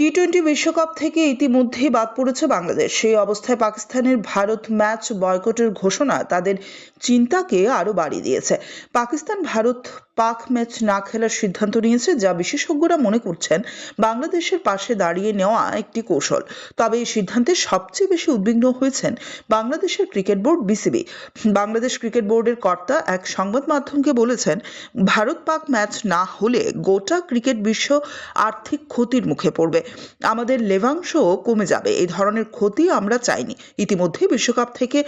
T twenty বিশ্বকাপ থেকে ইতিমধ্যেই বাদ পড়েছে বাংলাদেশ। সেই অবস্থায় পাকিস্তানের ভারত ম্যাচ বয়কটের ঘোষণা তাদের চিন্তাকে আরও বাড়িয়ে দিয়েছে। পাকিস্তান ভারত পাক ম্যাচ না খেলার সিদ্ধান্ত নিয়েছে, যা বিশেষজ্ঞরা মনে করছেন বাংলাদেশের পাশে দাঁড়িয়ে নেওয়া একটি কৌশল। তবে এই সিদ্ধান্তে সবচেয়ে বেশি উদ্বিগ্ন হয়েছেন বাংলাদেশের cricket board BCB. Bangladesh cricket বোর্ডের কর্তা এক সংবাদ মাধ্যমকে বলেছেন, ভারত পাক ম্যাচ না হলে গোটা ক্রিকেট বিশ্ব আর্থিক ক্ষতির মুখে পড়বে। আমাদের লেভাংশ কমে যাবে। এই ধরনের ক্ষতি আমরা চাইনি। ইতিমধ্যে বিশ্বকাপ থেকে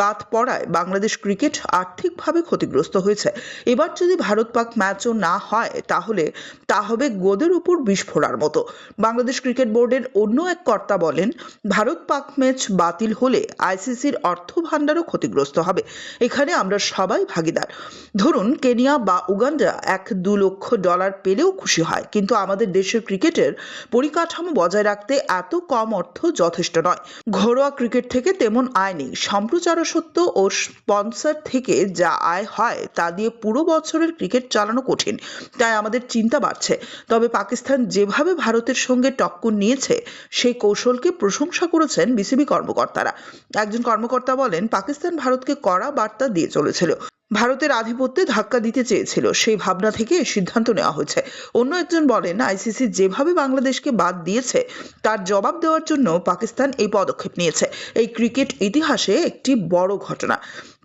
বাদ পড়ায় বাংলাদেশ ক্রিকেট আর্থিকভাবে ক্ষতিগ্রস্ত হয়েছে। এবার যদি ভারত পাক ম্যাচও না হয়, তাহলে তা হবে গোদের উপর বিস্ফোরার মতো। বাংলাদেশ ক্রিকেট বোর্ডের অন্য এক কর্তা বলেন, ভারত পাক ম্যাচ বাতিল হলে আইসিসির অর্থ ভাণ্ডারও ক্ষতিগ্রস্ত হবে। এখানে আমরা সবাই ভাগিদার। ধরুন, কেনিয়া বা উগান্ডা এক দু লক্ষ ডলার পেলেও খুশি হয়, কিন্তু আমাদের দেশের ক্রিকেটের পরিকাঠামো বজায় রাখতে এত কম অর্থ যথেষ্ট নয়। ঘরোয়া ক্রিকেট থেকে তেমন আয় নেই। সম্প্রচারসত্ব ও স্পন্সর থেকে যা আয় হয়, তা দিয়ে পুরো বছরের ক্রিকেট চালানো কঠিন। তাই আমাদের চিন্তা বাড়ছে। তবে পাকিস্তান যেভাবে ভারতের সঙ্গে টক্কর নিয়েছে, সেই কৌশলকে প্রশংসা করেছেন বিসিবি কর্মকর্তারা। একজন কর্মকর্তা বলেন, পাকিস্তান ভারতকে কড়া বার্তা দিয়ে চলেছিল। ভারতের আধিপত্যে ধাক্কা দিতে চেয়েছিল। সেই ভাবনা থেকে এই সিদ্ধান্ত নেওয়া হয়েছে। অন্য একজন বলেন, আইসিসি যেভাবে বাংলাদেশকে বাদ দিয়েছে, তার জবাব দেওয়ার জন্য পাকিস্তান এই পদক্ষেপ নিয়েছে। এই ক্রিকেট ইতিহাসে একটি বড় ঘটনা।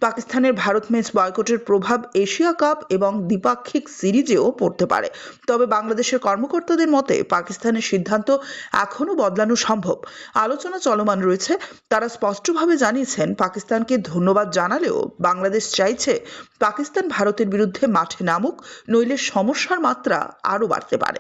পাকিস্তানের ভারত ম্যাচ বয়কটের প্রভাব এশিয়া কাপ এবং দ্বিপাক্ষিক সিরিজেও পড়তে পারে। তবে বাংলাদেশের কর্মকর্তাদের মতে, পাকিস্তানের সিদ্ধান্ত এখনও বদলানো সম্ভব। আলোচনা চলমান রয়েছে। তারা স্পষ্টভাবে জানিয়েছেন, পাকিস্তানকে ধন্যবাদ জানালেও বাংলাদেশ চাইছে পাকিস্তান ভারতের বিরুদ্ধে মাঠে নামুক, নইলে সমস্যার মাত্রা আরও বাড়তে পারে।